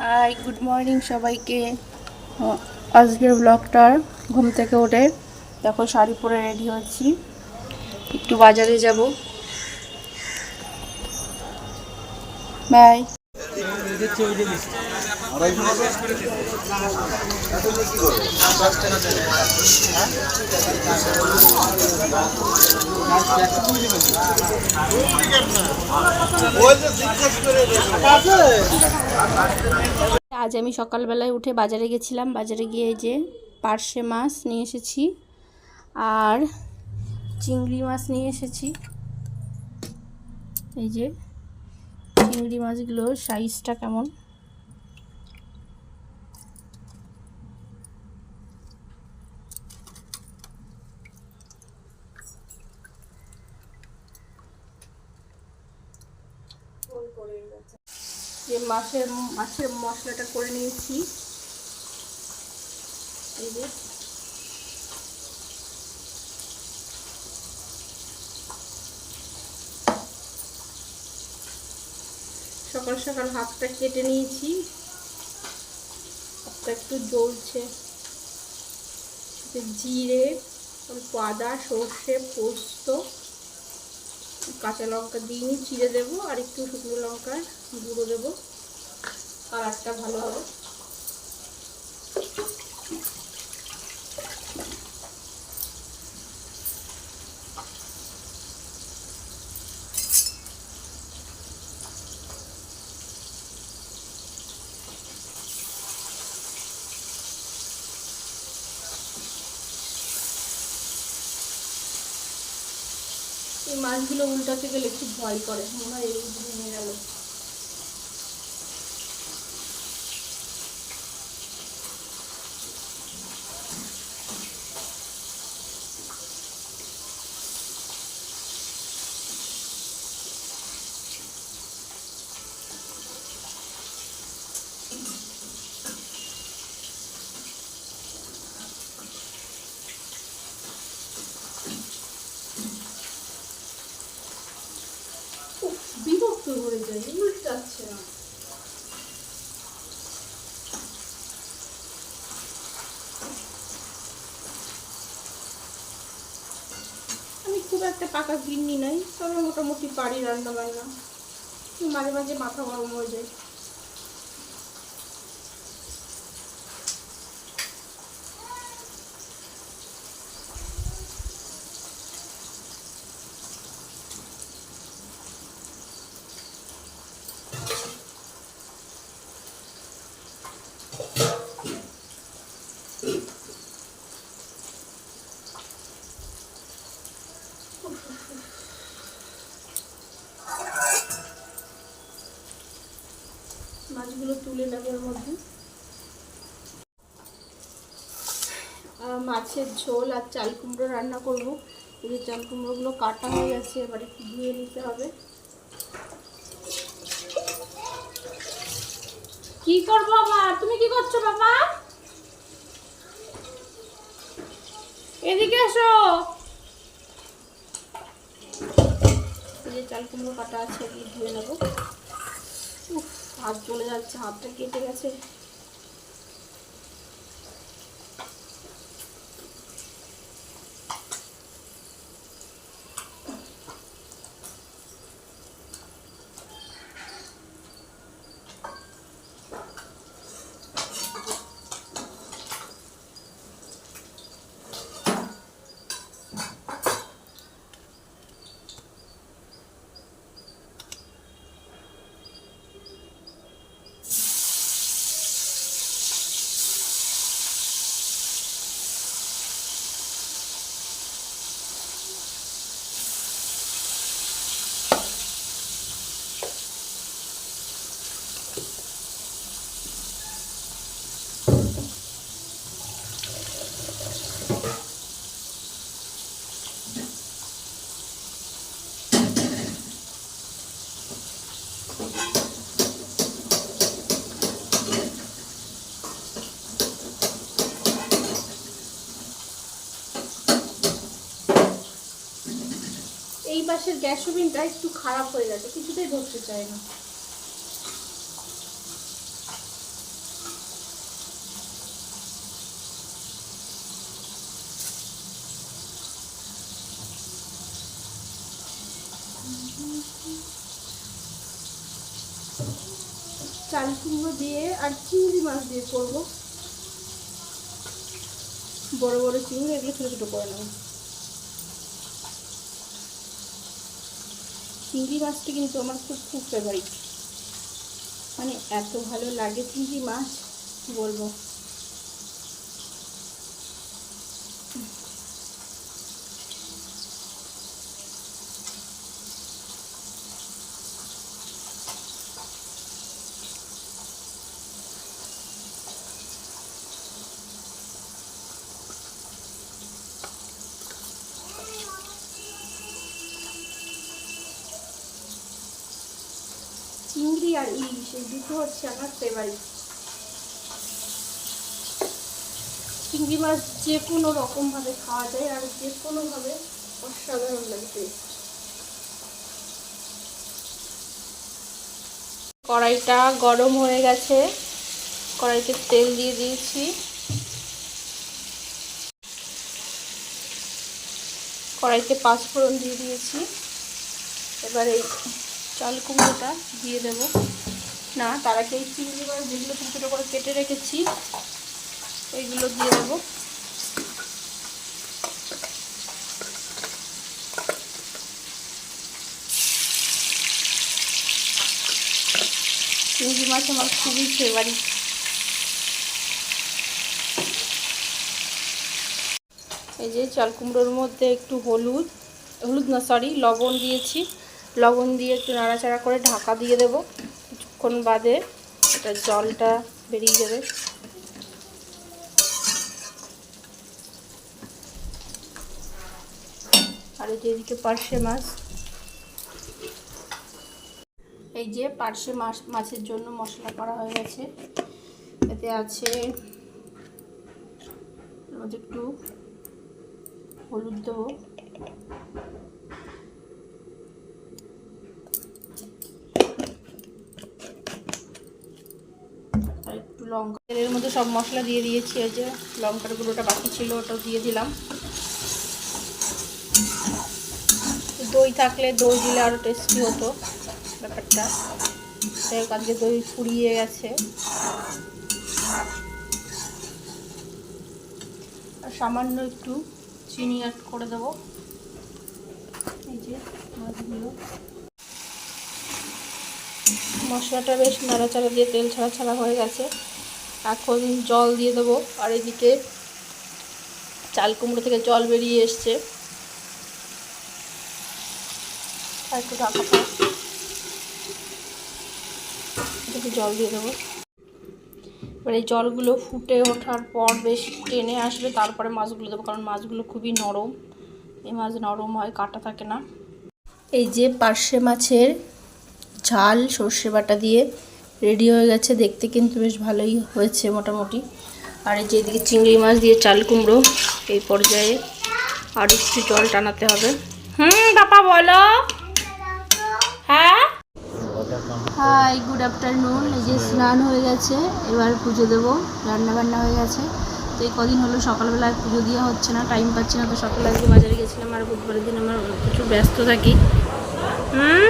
Hi good morning সবাইকে। আজকের ব্লগটার ঘুম থেকে উঠে দেখো শাড়ি পরে রেডি হচ্ছি একটু বাজারে যাব। বাই আজ আমি সকালবেলায় উঠে বাজারে গেছিলাম। বাজারে গিয়ে যে পার্শে মাছ নিয়ে এসেছি আর চিংড়ি মাছ নিয়ে এসেছি। এই যে চিংড়ি মাছগুলোর সাইজটা কেমন? মাছের মাছের মশলাটা করে নিয়েছি। এই যে। সকাল সকাল হাতটা কেটে নিয়েছি। হাতটা একটু জ্বলছে। জিরে, অল্প আদা, সর্ষে, পোস্ত, কাঁচা লঙ্কা দিয়ে চিড়ে দেবো, আর একটু শুকনো লঙ্কার গুঁড়ো দেবো। কালারটা ভালো হবে। এই মাছগুলো উল্টাতে গেলে খুব ভয় করে। মনে হয় এই ভেঙে গেল উফ, বিরক্ত হয়ে যায় উল্টাচ্ছে না। আমি খুব একটা পাকা গিন্নি নাই, তবে মোটামুটি পারি রান্না বান্না মাঝে মাঝে মাথা গরম হয়ে যায় মাছগুলো তুলে নেব এর মধ্যে আর মাছের ঝোল আর চাল কুমড়ো রান্না করব। এই যে চাল কুমড়োগুলো কাটা হয়ে গেছে এবার একটু ধুয়ে নিতে হবে। কি করব বাবা? তুমি কি করছ বাবা? এদিকে এসো। এই যে চাল কুমড়ো কাটা আছে ধুয়ে নেব। উফ, হাত চলে যাচ্ছে হাতটা কেটে গেছে। পাশের গ্যাস ওভেনটা একটু খারাপ হয়ে গেছে, কিছুতেই ধরতে চায় না। চাল কুমড়ো দিয়ে আর চিংড়ি মাছ দিয়ে করব। বড় বড় চিংড়ি এগুলো ছোটো ছোটো করে নেব। চিংড়ি মাছটি কিন্তু আমার খুব খুব ফেভারিট মানে এত ভালো লাগে চিংড়ি মাছ, কি বলব? চিংড়ি আর ইলিশ, এই দুটো হচ্ছে আমার ফেভারিট চিংড়ি মাছ যে কোনো রকমভাবে খাওয়া যায় আর যে কোনোভাবে অসাধারণ লাগে taste। কড়াইটা গরম হয়ে গেছে, কড়াইতে তেল দিয়ে দিয়েছি। কড়াইতে পাঁচফোড়ন দিয়ে দিয়েছি। এবার এই চাল কুমড়োটা দিয়ে দেব। না, তার আগে এই চিংড়ি মাছ যেগুলো ছোটো ছোটো করে কেটে রেখেছি এইগুলো দিয়ে দেবো। চিংড়ি মাছ আমার খুবই ফেভারিট এই যে চাল কুমড়োর মধ্যে একটু হলুদ হলুদ না সরি লবণ দিয়েছি। লবণ দিয়ে একটু নাড়াচাড়া করে ঢাকা দিয়ে দেব। কিছুক্ষণ বাদে এটা জলটা বেরিয়ে যাবে। আর এই যে এদিকে পার্শে মাছ। এই যে পার্শে মাছ, মাছের জন্য মশলা করা হয়ে গেছে। এতে আছে একটু হলুদ দেবো। লঙ্কা তেলের মধ্যে সব মশলা দিয়ে দিয়েছি, এই যে লঙ্কার গুঁড়োটা বাকি ছিল, ওটাও দিয়ে দিলাম। দই থাকলে দই দিলে আরও টেস্টি হতো ব্যাপারটা। যাই হোক দই ফুরিয়ে গেছে। আর সামান্য একটু চিনি অ্যাড করে দেবো। এই যে মাছগুলো। মশলাটা বেশ নাড়াচাড়া দিয়ে তেল ছাড়া ছাড়া হয়ে গেছে। এখন জল দিয়ে দেবো। আর এদিকে চাল কুমড়ো থেকে জল বেরিয়ে এসছে। জল দিয়ে দেবো। এবার এই জলগুলো ফুটে ওঠার পর বেশ টেনে আসবে, তারপরে মাছগুলো দেবো, কারণ মাছগুলো খুবই নরম। এই মাছ নরম হয়, কাটা থাকে না। এই যে পার্শে মাছের ঝাল, সর্ষে বাটা দিয়ে রেডি হয়ে গেছে। দেখতে কিন্তু বেশ ভালোই হয়েছে মোটামুটি। আর এই যে এদিকে চিংড়ি মাছ দিয়ে চাল কুমড়ো, এই পর্যায়ে আর একটু জল টানাতে হবে। হুম, বাবা বলো। হ্যাঁ? হাই গুড আফটারনুন এই যে স্নান হয়ে গেছে, এবার পুজো দেবো। রান্না বান্না হয়ে গেছে। তো এই কদিন হলো সকালবেলা পুজো দেওয়া হচ্ছে না টাইম পাচ্ছি না। তো সকালে আজকে বাজারে গেছিলাম আর বুধবারের দিন আমার প্রচুর ব্যস্ত থাকি। হুম?